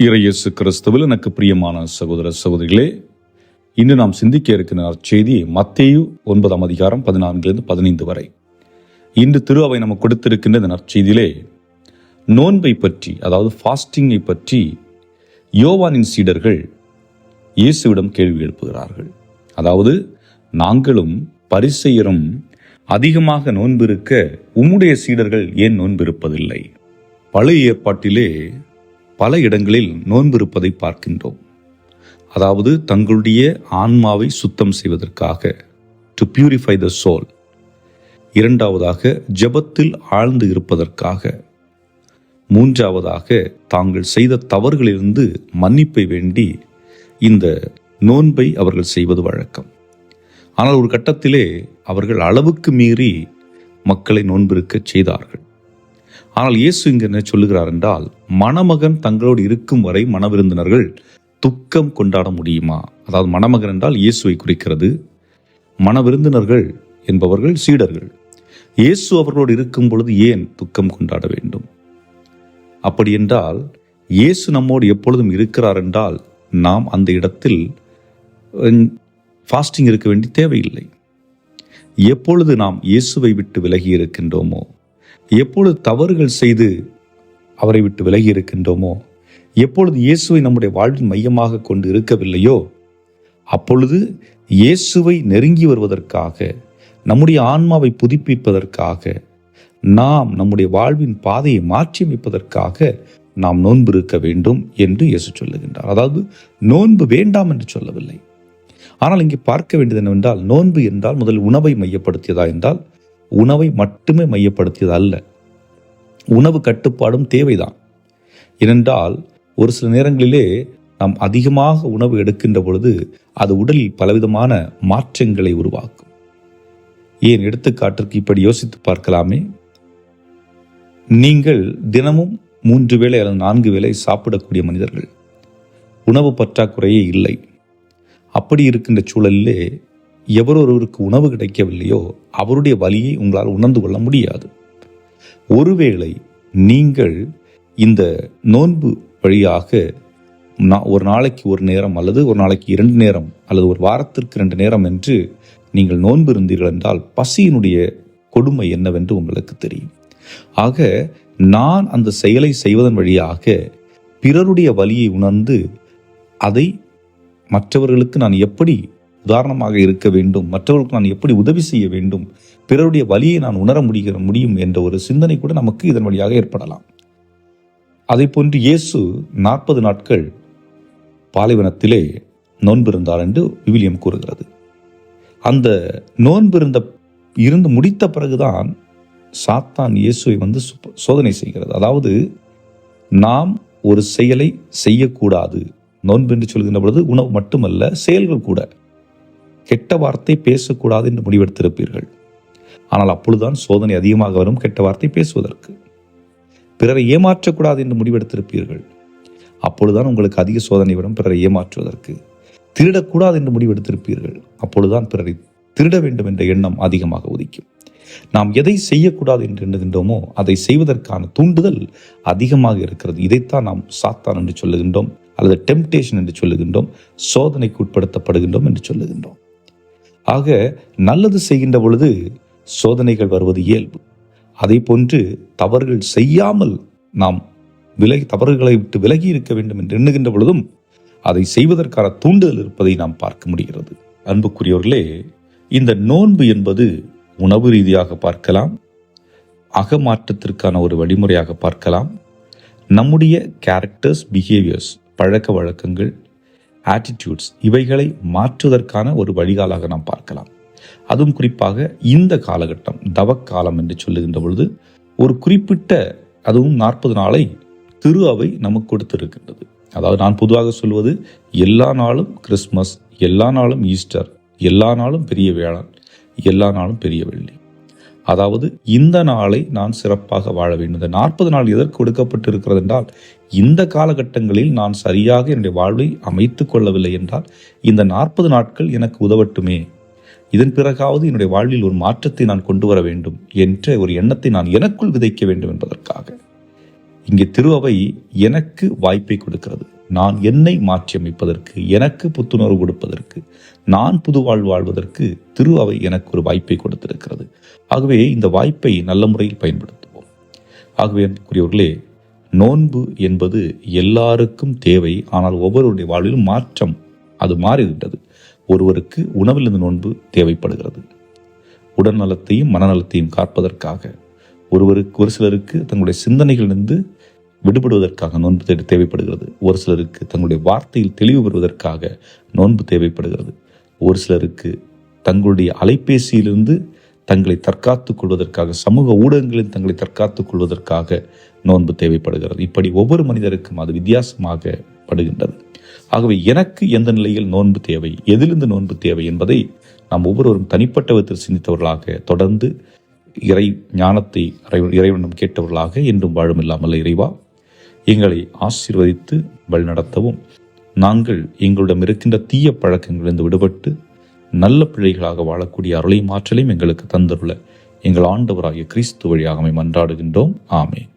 இறையேசு கிறிஸ்துவில் எனக்கு பிரியமான சகோதர சகோதரிகளே இன்று நாம் சிந்திக்க இருக்கிற செய்தி மத்தேயு ஒன்பதாம் அதிகாரம் பதினான்கிலிருந்து பதினைந்து வரை. இன்று திரு அவை நமக்கு கொடுத்திருக்கின்ற இந்த நற்செய்தியிலே நோன்பை பற்றி அதாவது ஃபாஸ்டிங்கை பற்றி யோவானின் சீடர்கள் இயேசுவிடம் கேள்வி எழுப்புகிறார்கள். அதாவது நாங்களும் பரிசெயரும் அதிகமாக நோன்பிருக்க உம்முடைய சீடர்கள் ஏன் நோன்பிருப்பதில்லை? பழைய ஏற்பாட்டிலே பல இடங்களில் நோன்பிருப்பதை பார்க்கின்றோம். அதாவது தங்களுடைய ஆன்மாவை சுத்தம் செய்வதற்காக டு பியூரிஃபை த சோல் இரண்டாவதாக ஜெபத்தில் ஆழ்ந்து இருப்பதற்காக. மூன்றாவதாக தாங்கள் செய்த தவறுகளிலிருந்து மன்னிப்பை வேண்டி இந்த நோன்பை அவர்கள் செய்வது வழக்கம். ஆனால் ஒரு கட்டத்திலே அவர்கள் அளவுக்கு மீறி மக்களை நோன்பிருக்கச் செய்தார்கள். ஆனால் இயேசு இங்கு என்ன சொல்லுகிறார் என்றால் மணமகன் தங்களோடு இருக்கும் வரை மணவிருந்தினர்கள் துக்கம் கொண்டாட முடியுமா? அதாவது மணமகன் என்றால் இயேசுவை குறிக்கிறது மணவிருந்தினர்கள் என்பவர்கள் சீடர்கள். இயேசு அவர்களோடு இருக்கும் பொழுது ஏன் துக்கம் கொண்டாட வேண்டும்? அப்படி என்றால் இயேசு நம்மோடு எப்பொழுதும் இருக்கிறார் என்றால் நாம் அந்த இடத்தில் ஃபாஸ்டிங் இருக்க வேண்டிய தேவையில்லை. எப்பொழுது நாம் இயேசுவை விட்டு விலகி இருக்கின்றோமோ எப்பொழுது தவறுகள் செய்து அவரை விட்டு விலகி இருக்கின்றோமோ எப்பொழுது இயேசுவை நம்முடைய வாழ்வின் மையமாக கொண்டு இருக்கவில்லையோ அப்பொழுது இயேசுவை நெருங்கி வருவதற்காக நம்முடைய ஆன்மாவை புதுப்பிப்பதற்காக நாம் நம்முடைய வாழ்வின் பாதையை மாற்றி அமைப்பதற்காக நாம் நோன்பு இருக்க வேண்டும் என்று இயேசு சொல்லுகின்றார். அதாவது நோன்பு வேண்டாம் என்று சொல்லவில்லை. ஆனால் இங்கே பார்க்க வேண்டியது என்னவென்றால் நோன்பு என்றால் முதல் உணவை மையப்படுத்தியதா என்றால் உணவை மட்டுமே மையப்படுத்தியது அல்ல. உணவு கட்டுப்பாடும் தேவைதான். ஏனென்றால் ஒரு சில நேரங்களிலே நாம் அதிகமாக உணவு எடுக்கின்ற பொழுது அது உடலில் பலவிதமான மாற்றங்களை உருவாக்கும். ஏன் எடுத்துக்காட்டிற்கு இப்படி யோசித்து பார்க்கலாமே? நீங்கள் தினமும் மூன்று வேளை அல்லது நான்கு வேளை சாப்பிடக்கூடிய மனிதர்கள். உணவு பற்றாக்குறையே இல்லை. அப்படி இருக்கின்ற சூழலிலே எவரொருவருக்கு உணவு கிடைக்கவில்லையோ அவருடைய வலியை உங்களால் உணர்ந்து கொள்ள முடியாது. ஒருவேளை நீங்கள் இந்த நோன்பு வழியாக ஒரு நாளைக்கு ஒரு நேரம் அல்லது ஒரு நாளைக்கு இரண்டு நேரம் அல்லது ஒரு வாரத்திற்கு இரண்டு நேரம் என்று நீங்கள் நோன்பு இருந்தீர்கள் என்றால் பசியினுடைய கொடுமை என்னவென்று உங்களுக்கு தெரியும். ஆக நான் அந்த செயலை செய்வதன் வழியாக பிறருடைய வலியை உணர்ந்து அதை மற்றவர்களுக்கு நான் எப்படி உதாரணமாக இருக்க வேண்டும். மற்றவர்களுக்கு நான் எப்படி உதவி செய்ய வேண்டும்? பிறருடைய வழியை நான் உணர முடிகிற முடியும் என்ற ஒரு சிந்தனை கூட நமக்கு இதன் வழியாக ஏற்படலாம். அதை போன்று இயேசு நாற்பது நாட்கள் பாலைவனத்திலே நோன்பிருந்தார் என்று விவிலியம் கூறுகிறது. அந்த நோன்பிருந்த இருந்து முடித்த பிறகுதான் சாத்தான் இயேசுவை வந்து சோதனை செய்கிறது. அதாவது நாம் ஒரு செயலை செய்யக்கூடாது. நோன்பு என்று சொல்கின்ற பொழுது உணவு மட்டுமல்ல செயல்கள் கூட. கெட்ட வார்த்தை பேசக்கூடாது என்று முடிவெடுத்திருப்பீர்கள். ஆனால் அப்பொழுதுதான் சோதனை அதிகமாக வரும் கெட்ட வார்த்தை பேசுவதற்கு. பிறரை ஏமாற்றக்கூடாது என்று முடிவெடுத்திருப்பீர்கள். அப்பொழுதுதான் உங்களுக்கு அதிக சோதனை வரும் பிறரை ஏமாற்றுவதற்கு. திருடக்கூடாது என்று முடிவெடுத்திருப்பீர்கள். அப்பொழுதுதான் பிறரை திருட வேண்டும் என்ற எண்ணம் அதிகமாக உதிக்கும். நாம் எதை செய்யக்கூடாது என்று எண்ணுகின்றோமோ அதை செய்வதற்கான தூண்டுதல் அதிகமாக இருக்கிறது. இதைத்தான் நாம் சாத்தான் என்று சொல்லுகின்றோம் அல்லது டெம்டேஷன் என்று சொல்லுகின்றோம் சோதனைக்கு உட்படுத்தப்படுகின்றோம் என்று சொல்லுகின்றோம். ஆக நல்லது செய்கின்ற பொழுது சோதனைகள் வருவது இயல்பு. அதை போன்று தவறுகள் செய்யாமல் நாம் விலகி தவறுகளை விட்டு விலகி இருக்க வேண்டும் என்று எண்ணுகின்ற பொழுதும் அதை செய்வதற்கான தூண்டுதல் இருப்பதை நாம் பார்க்க முடிகிறது. அன்புக்குரியவர்களே இந்த நோன்பு என்பது உணவு ரீதியாக பார்க்கலாம் அகமாற்றத்திற்கான ஒரு வழிமுறையாக பார்க்கலாம். நம்முடைய கேரக்டர்ஸ் பிஹேவியர்ஸ் பழக்க வழக்கங்கள் ஆட்டிடியூட்ஸ் இவைகளை மாற்றுவதற்கான ஒரு வழிகாலாக நாம் பார்க்கலாம். அதுவும் குறிப்பாக இந்த காலகட்டம் தவக்காலம் என்று சொல்லுகின்ற பொழுது ஒரு குறிப்பிட்ட அதுவும் நாற்பது நாளை திரு அவை நமக்கு கொடுத்திருக்கின்றது. அதாவது நான் பொதுவாக சொல்வது எல்லா நாளும் கிறிஸ்மஸ் எல்லா நாளும் ஈஸ்டர் எல்லா நாளும் பெரிய வேளாண் எல்லா நாளும் பெரிய வெள்ளி. அதாவது இந்த நாளை நான் சிறப்பாக வாழ வேண்டும். இந்த நாற்பது நாள் எதற்கு கொடுக்கப்பட்டிருக்கிறது என்றால் இந்த காலகட்டங்களில் நான் சரியாக என்னுடைய வாழ்வை அமைத்து கொள்ளவில்லை என்றால் இந்த நாற்பது நாட்கள் எனக்கு உதவட்டுமே. இதன் பிறகாவது என்னுடைய வாழ்வில் ஒரு மாற்றத்தை நான் கொண்டு வர வேண்டும் என்ற ஒரு எண்ணத்தை நான் எனக்குள் விதைக்க வேண்டும் என்பதற்காக. இங்கே திரு அவை எனக்கு வாய்ப்பை கொடுக்கிறது. நான் என்னை மாற்றி அமைப்பதற்கு எனக்கு புத்துணர்வு கொடுப்பதற்கு நான் புது வாழ்வு வாழ்வதற்கு திரு அவை எனக்கு ஒரு வாய்ப்பை கொடுத்திருக்கிறது. ஆகவே இந்த வாய்ப்பை நல்ல முறையில் பயன்படுத்துவோம். ஆகவே கூறியவர்களே நோன்பு என்பது எல்லாருக்கும் தேவை ஆனால் ஒவ்வொருவருடைய வாழ்விலும் மாற்றம் அது மாறிவிட்டது. ஒருவருக்கு உணவிலிருந்து நோன்பு தேவைப்படுகிறது. உடல் நலத்தையும் மனநலத்தையும் காப்பதற்காக ஒருவருக்கு ஒரு சிலருக்கு தங்களுடைய சிந்தனைகளிலிருந்து விடுபடுவதற்காக நோன்பு தேடி தேவைப்படுகிறது. ஒரு சிலருக்கு தங்களுடைய வார்த்தையில் தெளிவு பெறுவதற்காக நோன்பு தேவைப்படுகிறது. ஒரு சிலருக்கு தங்களுடைய அலைபேசியிலிருந்து தங்களை தற்காத்துக் கொள்வதற்காக சமூக ஊடகங்களில் தங்களை தற்காத்துக் கொள்வதற்காக நோன்பு தேவைப்படுகிறது. இப்படி ஒவ்வொரு மனிதருக்கும் அது வித்தியாசமாக படுகின்றது. ஆகவே எனக்கு எந்த நிலையில் நோன்பு தேவை எதிலிருந்து நோன்பு தேவை என்பதை நாம் ஒவ்வொருவரும் தனிப்பட்ட விதத்தில் சிந்தித்தவர்களாக தொடர்ந்து இறை ஞானத்தை இறைவனிடம் கேட்டவர்களாக என்றும் வாழும் இல்லாமல் இறைவா எங்களை ஆசீர்வதித்து வழிநடத்தவும் நாங்கள் எங்களிடம் இருக்கின்ற தீய பழக்கங்களிலிருந்து விடுபட்டு நல்ல பிள்ளைகளாக வாழக்கூடிய அருளையும் ஆற்றலையும் எங்களுக்கு தந்தருள. எங்கள் ஆண்டவராகிய கிறிஸ்து வழியாக மன்றாடுகின்றோம். ஆமே